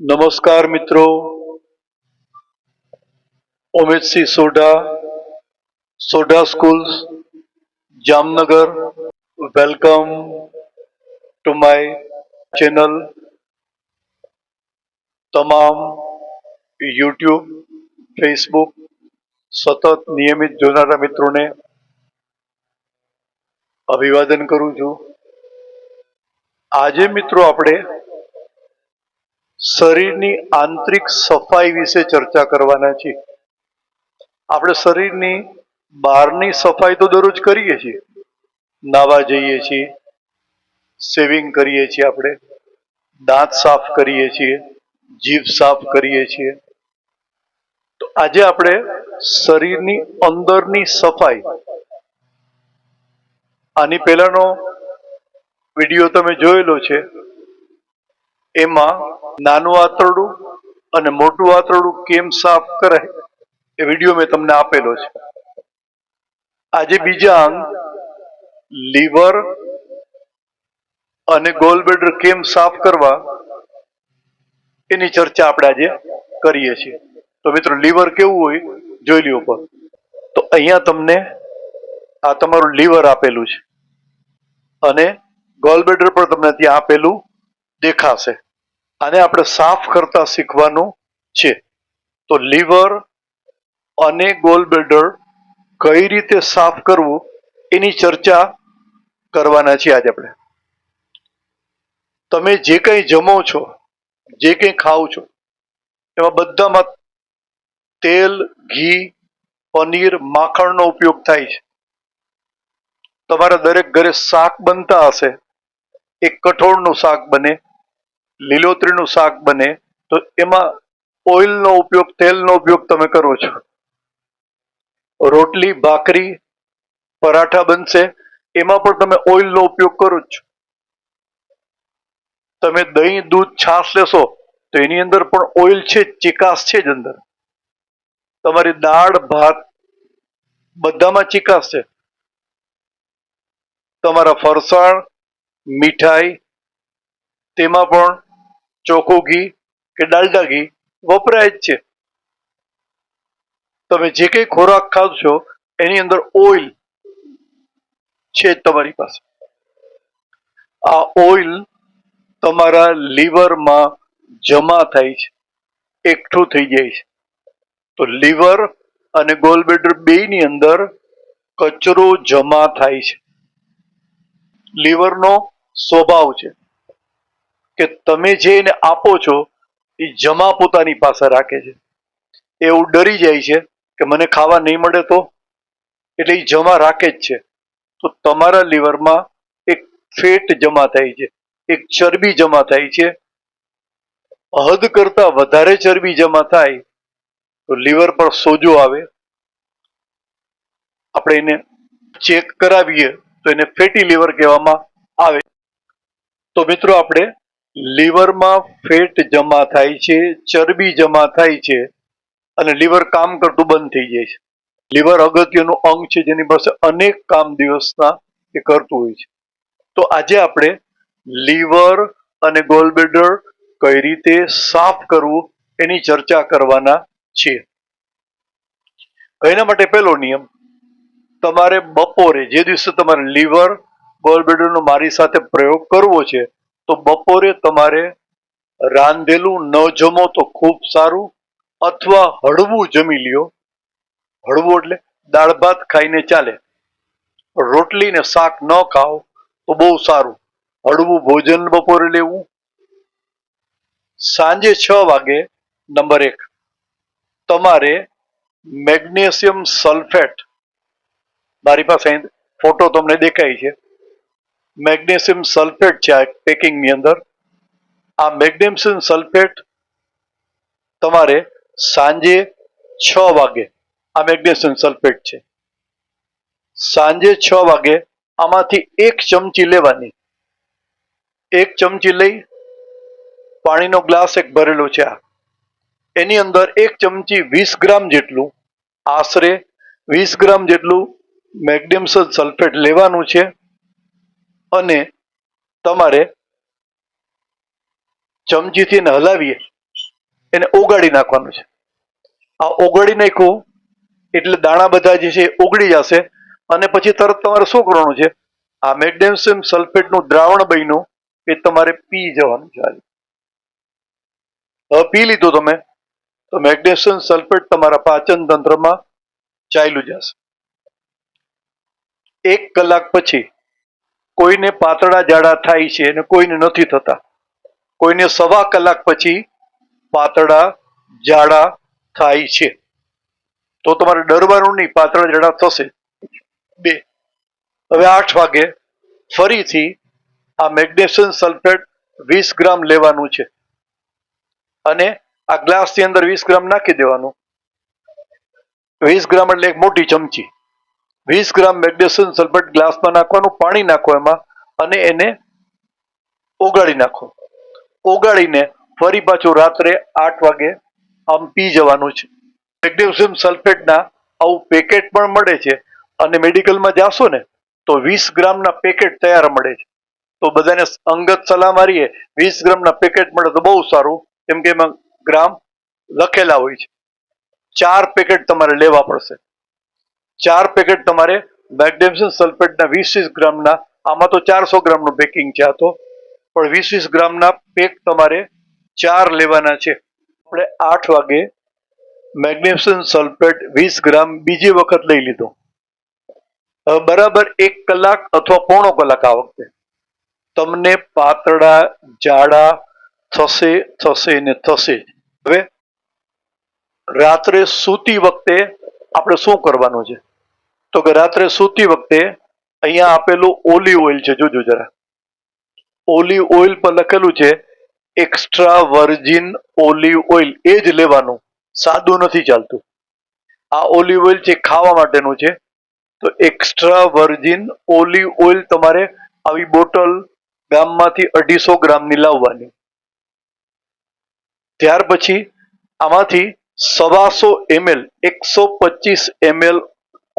નમસ્કાર મિત્રો. Umedsinh Sodha Sodha schools Jamnagar. Welcome to my channel તમામ યુટ્યુબ ફેસબુક સતત નિયમિત જોનારા મિત્રોને અભિવાદન કરું છું. આજે મિત્રો આપણે શરીરની આંતરિક સફાઈ વિશે ચર્ચા કરવાના છીએ. આપણે શરીરની બહારની સફાઈ તો દરરોજ કરીએ છીએ. નાવા જઈએ છીએ સેવિંગ કરીએ છીએ આપણે, દાંત સાફ કરીએ છીએ, જીભ સાફ કરીએ છીએ. તો આજે આપણે શરીરની અંદરની સફાઈ, આની પહેલાનો વીડિયો તમે જોયેલો છે. એમાં નાનું આંતરડું અને મોટું આંતરડું કેમ સાફ કરે એ વીડિયો મેં તમને આપેલો છે. આજે બીજા અંગ, લીવર અને ગોલબ્લેડર કેમ સાફ કરવા એની ચર્ચા આપણે આજે કરીએ છીએ. તો મિત્રો, લીવર કેવું હોય જોઈ લ્યો પર તો અહીંયા તમને આ તમારું લીવર આપેલું છે. અને ગોલબ્લેડર પણ તમને ત્યાં આપેલું દેખાશે. આને આપણે સાફ કરતા શીખવાનું છે. તો લીવર અને ગોલબ્લેડર કઈ રીતે સાફ કરવું એની ચર્ચા કરવાના છીએ આજે આપણે. તમે જે કંઈ જમો છો, જે કંઈ ખાઓ છો, એમાં બધામાં તેલ, ઘી, પનીર, માખણનો ઉપયોગ થાય છે. તમારા દરેક ઘરે શાક બનતા હશે, એક કઠોળનું શાક બને લીલોતરીનું શાક બને, તો એમાં ઓઇલનો ઉપયોગ, તેલનો ઉપયોગ તમે કરો છો. રોટલી, ભાખરી, પરાઠા બનશે, એમાં પણ તમે ઓઇલનો ઉપયોગ કરો છો. તમે દહીં, દૂધ, છાશ લેશો, તો એની અંદર પણ ઓઇલ છે ચિકાસ છે જ અંદર. તમારી દાળ, ભાત બધામાં ચિકાસ છે. તમારા ફરસાણ, મીઠાઈ, તેમાં પણ ચોખ્ખું ઘી કે ડાલડા ઘી વપરાય જ છે. તમે જે કંઈ ખોરાક ખાવ છો, એની અંદર ઓઇલ છે તમારી પાસે. આ ઓઇલ તમારા લીવરમાં જમા થાય છે, એકઠું થઈ જાય છે. તો લીવર અને ગોલબ્લેડર બેની અંદર કચરો જમા થાય છે. લીવરનો સ્વભાવ છે. કે તમે જે એને આપો છો, એ જમા પોતાની પાસે રાખે છે. એવું ડરી જાય છે કે મને ખાવા નહીં મળે તો? એટલે એ જમા રાખે જ છે. તો તમારા લીવરમાં એક ફેટ જમા થાય છે, એક ચરબી જમા થાય છે. હદ કરતા વધારે ચરબી જમા થાય, તો લીવર પર સોજો આવે. આપણે એને ચેક કરાવીએ તો એને ફેટી લીવર કહેવામાં આવે. તો મિત્રો, આપણે લીવરમાં ફેટ જમા થાય છે, ચરબી જમા થાય છે અને લીવર કામ કરતું બંધ થઈ જાય છે. લીવર અગત્યનું અંગ છે, જેની પાસે અનેક કામ દિવસના એ કરતું હોય છે. તો આજે આપણે લીવર અને ગોલબ્લેડર કઈ રીતે સાફ કરવું એની ચર્ચા કરવાના છીએ એના માટે પહેલો નિયમ, તમારે બપોરે જે દિવસે તમારે લીવર ગોલબ્લેડરનો મારી સાથે પ્રયોગ કરવો છે તો બપોરે તમારે રાંધેલું ન જમો તો ખૂબ સારું, અથવા હળવું જમી લ્યો. હળવું એટલે દાળ ભાત ખાઈને ચાલે. રોટલી ને શાક ન ખાઓ તો બહુ સારું. હળવું ભોજન બપોરે લેવું. સાંજે છ વાગે નંબર એક. તમારે મેગ્નેશિયમ સલ્ફેટ. મારી પાસે ફોટો તમને દેખાય છે. મેગ્નેશિયમ સલ્ફેટ છે આ પેકિંગની અંદર. આ મેગ્નેશિયમ સલ્ફેટ તમારે સાંજે છ વાગે આ મેગ્નેશિયમ સલ્ફેટ છે. સાંજે છ વાગે આમાંથી એક ચમચી લેવાની. એક ચમચી લઈ પાણીનો ગ્લાસ એક ભરેલો છે આ. એની અંદર એક ચમચી વીસ ગ્રામ જેટલું આશરે વીસ ગ્રામ જેટલું મેગ્નેશિયમ સલ્ફેટ લેવાનું છે. અને તમારે ચમચીથી એને હલાવીએ એને ઓગાળી નાખવાનું છે. આ ઓગાળી નાખ્યું એટલે દાણા બધા જે છે એ ઓગળી જશે અને પછી તરત તમારે શું કરવાનું છે? આ મેગ્નેશિયમ સલ્ફેટનું દ્રાવણ બન્યું એ તમારે પી જવાનું છે પી લીધું તમે, તો મેગ્નેશિયમ સલ્ફેટ તમારા પાચન તંત્રમાં ચાલ્યું જશે. એક કલાક પછી કોઈને પાતળા જાડા થાય છે અને કોઈને નથી થતા. કોઈને સવા કલાક પછી પાતળા જાડા થાય છે. તો તમારે ડરવાનું નહીં, પાતળા જાડા થશે. બે. હવે આઠ વાગે ફરીથી આ મેગ્નેશિયમ સલ્ફેટ વીસ ગ્રામ લેવાનું છે. અને આ ગ્લાસની અંદર વીસ ગ્રામ નાખી દેવાનું. વીસ ગ્રામ એટલે એક મોટી ચમચી. વીસ ગ્રામ મેગ્નેશિયમ સલ્ફેટ ગ્લાસમાં નાખવાનું, પાણી નાખો એમાં, અને એને ઓગાળી નાખો. ઓગાળીને ફરી પાછું રાત્રે આઠ વાગે આમ પી જવાનું છે. મેગ્નેશિયમ સલ્ફેટના આવું પેકેટ પણ મળે છે, અને મેડિકલમાં જાશો ને, તો વીસ ગ્રામના પેકેટ તૈયાર મળે છે. તો બધાને અંગત સલાહ મારીએ, વીસ ગ્રામના પેકેટ મળે તો બહુ સારું, કેમ કે એમાં ગ્રામ લખેલા હોય છે. ચાર પેકેટ તમારે લેવા પડશે. ચાર પેકેટ તમારે મેગ્નેશિયમ સલ્ફેટના વીસ વીસ ગ્રામના, આમાં તો ચારસો ગ્રામનું પેકિંગ છે આ તો. પણ વીસ વીસ ગ્રામના પેક તમારે ચાર લેવાના છે. આપણે આઠ વાગે મેગ્નેશિયમ સલ્ફેટ વીસ ગ્રામ બીજી વખત લઈ લીધો. બરાબર એક કલાક અથવા પોણો કલાક આ વખતે. તમને પાતળા, જાડા થશે થશે ને થશે. હવે રાત્રે સૂતી વખતે આપણે શું કરવાનું છે? તો કે રાત્રે સૂતી વખતે અહીંયા આપેલું ઓલિવ ઓઇલ છે, જોજો જરા. ઓલિવ ઓઇલ પર લખેલું છે એક્સ્ટ્રા વર્જિન ઓલિવ ઓઇલ એ જ લેવાનું. સાદું નથી ચાલતું. આ ઓલિવ ઓઇલ છે ખાવા માટેનું છે. તો એક્સ્ટ્રા વર્જિન ઓલિવ ઓઇલ તમારે આવી બોટલ ગામમાંથી અઢીસો ગ્રામની લાવવાની. ત્યાર પછી આમાંથી સવાસો એમએલ, એકસો પચીસ એમએલ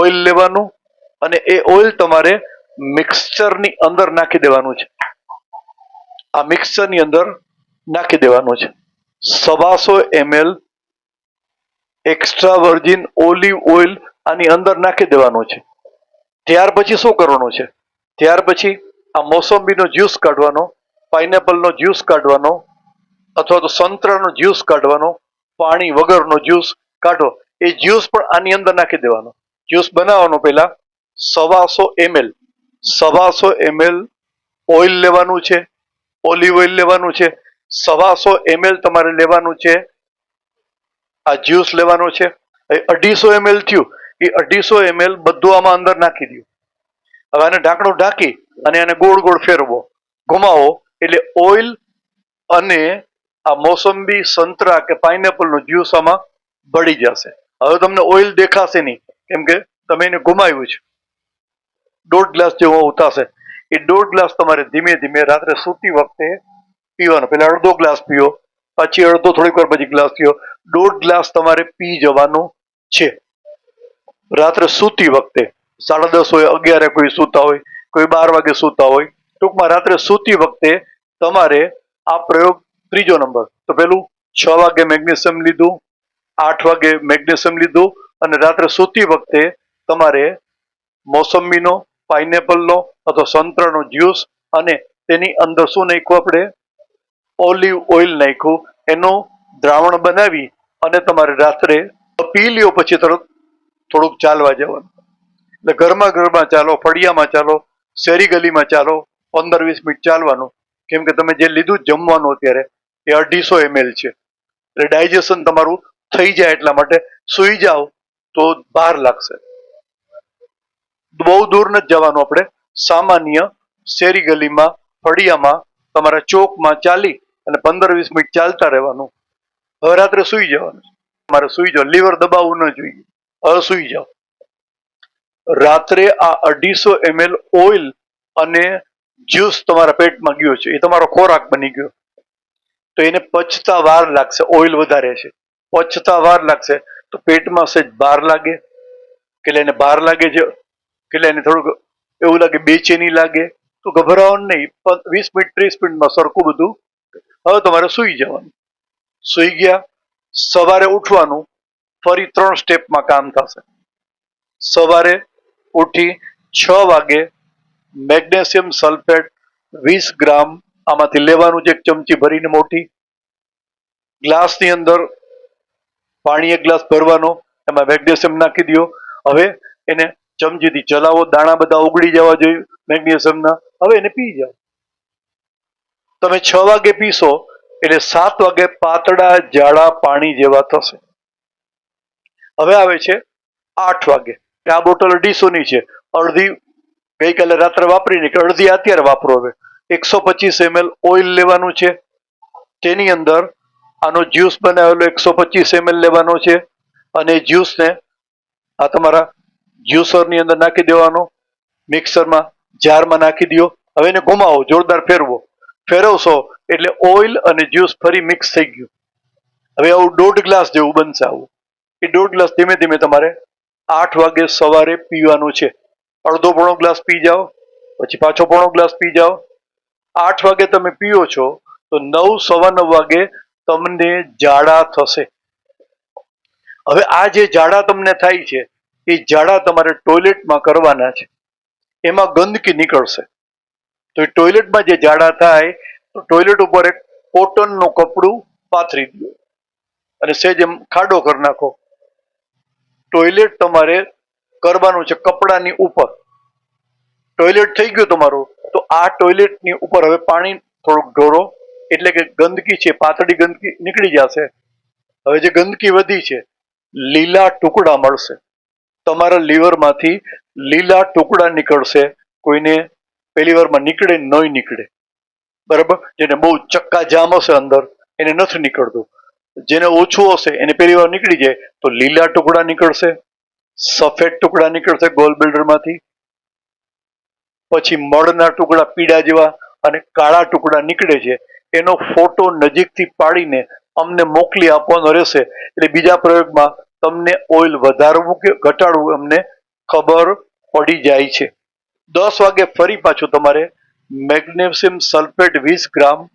ઓઇલ લેવાનું અને એ ઓઇલ તમારે મિક્સચરની અંદર નાખી દેવાનું છે. આ મિક્સચરની અંદર નાખી દેવાનું છે. સવાસો ML extra virgin olive oil આની અંદર નાખી દેવાનું છે. ત્યાર પછી શું કરવાનું છે? ત્યાર પછી આ મોસંબીનો જ્યુસ કાઢવાનો, પાઇનેપલનો જ્યુસ કાઢવાનો અથવા તો સંતરાનો જ્યુસ કાઢવાનો, પાણી વગરનો જ્યુસ કાઢો. એ જ્યુસ પણ આની અંદર નાખી દેવાનો. જ્યુસ બનાવવાનો પહેલા સવાસો એમએલ સવાસો એમએલ ઓઇલ લેવાનું છે, ઓલિવ ઓઇલ લેવાનું છે, સવાસો એમએલ તમારે લેવાનું છે, આ જ્યુસ લેવાનો છે અઢીસો એમએલ થયું, એ અઢીસો એમએલ બધું આમાં અંદર નાખી દઉં. હવે આને ઢાંકણું ઢાંકી અને આને ગોળ ગોળ ફેરવો. ઘુમાવો એટલે ઓઇલ અને આ મોસંબી સંતરા કે પાઇનેપલનું જ્યુસ આમાં ભળી જશે. હવે તમને ઓઇલ દેખાશે નહીં. કેમ કે તમે એને ગુમાવ્યું છે. દોઢ ગ્લાસ જેવો ઉતારશે એ દોઢ ગ્લાસ તમારે ધીમે ધીમે રાત્રે સૂતી વખતે પીવાનો. પેલા અડધો ગ્લાસ પીઓ, પછી અડધો થોડીક વાર પછી ગ્લાસ પીઓ. દોઢ ગ્લાસ તમારે પી જવાનું છે. રાત્રે સૂતી વખતે સાડા દસ હોય, અગિયારે કોઈ સૂતા હોય, કોઈ બાર વાગે સૂતા હોય, ટૂંકમાં રાત્રે સૂતી વખતે તમારે આ પ્રયોગ ત્રીજો નંબર. તો પેલું છ વાગે મેગ્નેશિયમ લીધું, આઠ વાગે મેગ્નેશિયમ લીધું અને રાત્રે સૂતી વખતે તમારે મોસંબીનો, પાઇનેપલનો અથવા સંતરાનો જ્યુસ અને તેની અંદર શું નાખ્યું આપણે? ઓલિવ ઓઇલ નાખ્યું. એનું દ્રાવણ બનાવી અને તમારે રાત્રે પી લ્યો પછી તરત થોડુંક ચાલવા જવાનું. એટલે ઘરમાં ઘરમાં ચાલો, ફળિયામાં ચાલો, શેરી ગલીમાં ચાલો, પંદર વીસ મિનિટ ચાલવાનું. કેમ કે તમે જે લીધું જમવાનું અત્યારે, એ અઢીસો એમએલ છે. એટલે ડાયજેશન તમારું થઈ જાય એટલા માટે સુઈ જાઓ. તો બહાર લાગશે બહુ દૂર નથી જવાનું આપણે. સામાન્ય શેરી ગલીમાં, ફળિયામાં તમારા ચોકમાં ચાલી અને પંદર વીસ મિનિટ ચાલતા રહેવાનું. હવે રાત્રે સુઈ જવાનું. તમારે સુઈ જાઓ લીવર દબાવવું ન જોઈએ. હવે સુઈ જાઓ રાત્રે આ અઢીસો એમએલ ઓઇલ અને જ્યુસ તમારા પેટમાં ગયો છે. એ તમારો ખોરાક બની ગયો. તો એને પચતા વાર લાગશે. ઓઇલ વધારે છે. પચતા વાર લાગશે. તો પેટમાં સહેજ બાર લાગે, કે એને બાર લાગે છે કે એને થોડુંક એવું લાગે બેચેની લાગે, તો ગભરાવાનું નહીં વીસ મિનિટ, ત્રીસ મિનિટમાં સરખું બધું, હવે તમારે સુઈ જવાનું. સૂઈ ગયા, સવારે ઉઠવાનું, ફરી ત્રણ સ્ટેપમાં કામ થશે. સવારે ઉઠી છ વાગે મેગ્નેશિયમ સલ્ફેટ વીસ ગ્રામ આમાંથી લેવાનું છે એક ચમચી ભરીને મોટી. ગ્લાસની અંદર પાણી એક ગ્લાસ ભરવાનો, એમાં મેગ્નેશિયમ નાખી દો હવે એને ચમચીથી ચલાવો, દાણા બધા ઉગડી જવા જોઈએ મેગ્નેશિયમના. હવે એને પી જાઓ. તમે છ વાગે પીશો, એટલે સાત વાગે પાતળા જાડા પાણી જેવા થશે. હવે આવે છે આઠ વાગે. આ બોટલ અઢીસોની છે. અડધી ગઈકાલે રાત્રે વાપરીને કે અડધી અત્યારે વાપરો હવે. એકસો પચીસ એમએલ ઓઇલ લેવાનું છે. તેની અંદર આનો જ્યુસ બનાવેલો એકસો પચીસ એમએલ લેવાનો છે. અને જ્યુસને આ તમારા જ્યુસરની અંદર નાખી દેવાનો. મિક્સરમાં, જારમાં નાખી દો હવે એને ઘુમાવો જોરદાર ફેરવો. ફેરવશો એટલે ઓઇલ અને જ્યુસ ફરી મિક્સ થઈ ગયું. હવે આવું દોઢ ગ્લાસ જેવું બનશે આવું. એ દોઢ ગ્લાસ ધીમે ધીમે તમારે આઠ વાગે સવારે પીવાનું છે. અડધો પોણો ગ્લાસ પી જાઓ, પછી પાછો પોણો ગ્લાસ પી જાઓ. આઠ વાગે તમે પીઓ છો, તો નવ, સવા નવ વાગે તમને જાડા થશે. હવે આ જે ઝાડા તમને થાય છે, એ ઝાડા તમારે ટોયલેટમાં કરવાના છે. એમાં ગંદકી નીકળશે. તો એ ટોયલેટમાં જે ઝાડા થાય, તો ટોયલેટ ઉપર એક કોટનનું કપડું પાથરી દો. અને સેજ એમ ખાડો કરી નાખો. ટોયલેટ તમારે કરવાનું છે કપડાની ઉપર. ટોયલેટ થઈ ગયું તમારું, તો આ ટોયલેટની ઉપર હવે પાણી થોડુંક ઢોરો. એટલે કે ગંદકી છે, પાતળી ગંદકી નીકળી જશે. હવે જે ગંદકી વધી છે, લીલા ટુકડા મળશે. તમારા લીવરમાંથી લીલા ટુકડા નીકળશે, કોઈને પહેલી વારમાં નીકળે નહીં નીકળે. બરાબર? જેને બહુ ચક્કા જામ હશે અંદર, એને નથી નીકળતું. જેને ઓછું હશે, એને પહેલી વાર નીકળી જાય, તો લીલા ટુકડા નીકળશે, સફેદ ટુકડા નીકળશે ગોલ બિલ્ડરમાંથી. પછી મળના ટુકડા પીળા જેવા અને કાળા ટુકડા નીકળે છે. એનો ફોટો નજીકથી પાડીને અમને મોકલી આપવાનો રહેશે. એટલે બીજા પ્રયોગમાં તમને ઓઇલ વધારવું કે ઘટાડવું અમને ખબર પડી જાય છે. દસ વાગે ફરી પાછું તમારે મેગ્નેશિયમ સલ્ફેટ વીસ ગ્રામ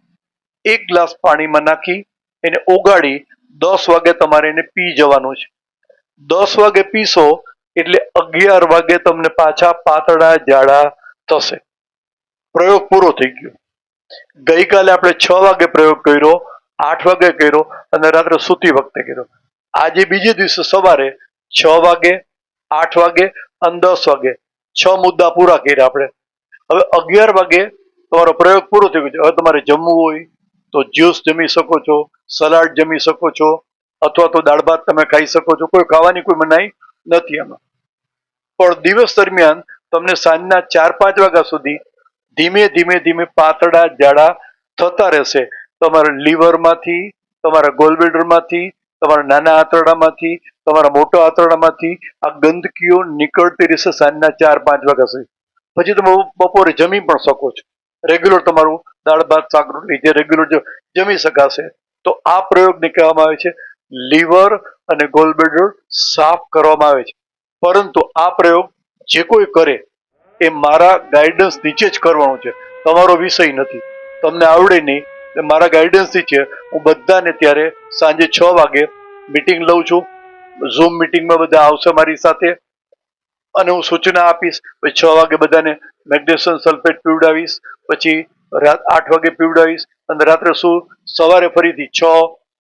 એક ગ્લાસ પાણીમાં નાખી એને ઓગાળી દસ વાગે તમારે એને પી જવાનું છે. દસ વાગે પીશો એટલે અગિયાર વાગે તમને પાછા પાતળા, જાડા થશે. પ્રયોગ પૂરો થઈ ગયો. ગઈકાલે આપણે છ વાગે પ્રયોગ કર્યો, આઠ વાગે કર્યો અને રાત્રે સૂતી વખતે કર્યો. આજે બીજે દિવસે સવારે છ વાગે, આઠ વાગે અને દસ વાગે છ મુદ્દા પૂરા કર્યા આપણે. હવે અગિયાર વાગે તમારો પ્રયોગ પૂરો થઈ ગયો છે. હવે તમારે જમવું હોય તો જ્યુસ જમી શકો છો, સલાડ જમી શકો છો, અથવા તો દાળ ભાત તમે ખાઈ શકો છો. કોઈ ખાવાની કોઈ મનાઈ નથી એમાં પણ દિવસ દરમિયાન તમને સાંજના ચાર પાંચ વાગ્યા સુધી ધીમે ધીમે ધીમે પાતળા જાડા થતા રહેશે. તમારા લીવરમાંથી, તમારા ગોલબિલ્ડરમાંથી, તમારા નાના આંતરડામાંથી, તમારા મોટા આંતરડામાંથી આ ગંદકીઓ નીકળતી રહેશે સાંજના ચાર પાંચ વાગ્યા સુધી. પછી તમે બપોરે જમી પણ શકો છો. રેગ્યુલર તમારું દાળ, ભાત, શાક, રોટલી જે રેગ્યુલર જમી શકાશે, તો આ પ્રયોગને કહેવામાં આવે છે લીવર અને ગોલબ્લેડર સાફ કરવામાં આવે છે. પરંતુ આ પ્રયોગ જે કોઈ કરે એ મારા ગાઈડન્સ નીચે જ કરવાનો છે. તમારો વિષય નથી. તમને આવડે નહીં. મારા ગાઈડન્સથી છે. હું બધાને ત્યારે સાંજે છ વાગે મિટિંગ લઉં છું. ઝૂમ મીટિંગમાં બધા આવશે મારી સાથે. અને હું સૂચના આપીશ. પછી છ વાગે બધાને મેગ્નેશિયમ સલ્ફેટ પીવડાવીશ. પછી રાત આઠ વાગે પીવડાવીશ. અને રાત્રે શું સવારે ફરીથી છ,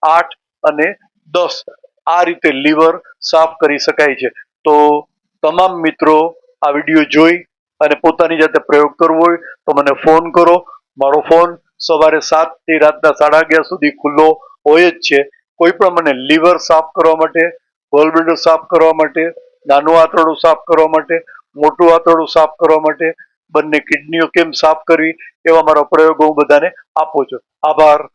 આઠ અને દસ આ રીતે લીવર સાફ કરી શકાય છે. તો તમામ મિત્રો આ વીડિયો જોઈ અને પોતાની જાતે પ્રયોગ કરવો હોય તો મને ફોન કરો. મારો ફોન સવારે સાતથી રાતના સાડા અગિયાર સુધી ખુલ્લો હોય જ છે. કોઈ પણ મને લીવર સાફ કરવા માટે ગોલબ્લેડર સાફ કરવા માટે, નાનું આંતરડું સાફ કરવા માટે, મોટું આંતરડું સાફ કરવા માટે, બંને કિડનીઓ કેમ સાફ કરવી એવા મારા પ્રયોગો હું બધાને આપું છું. આભાર.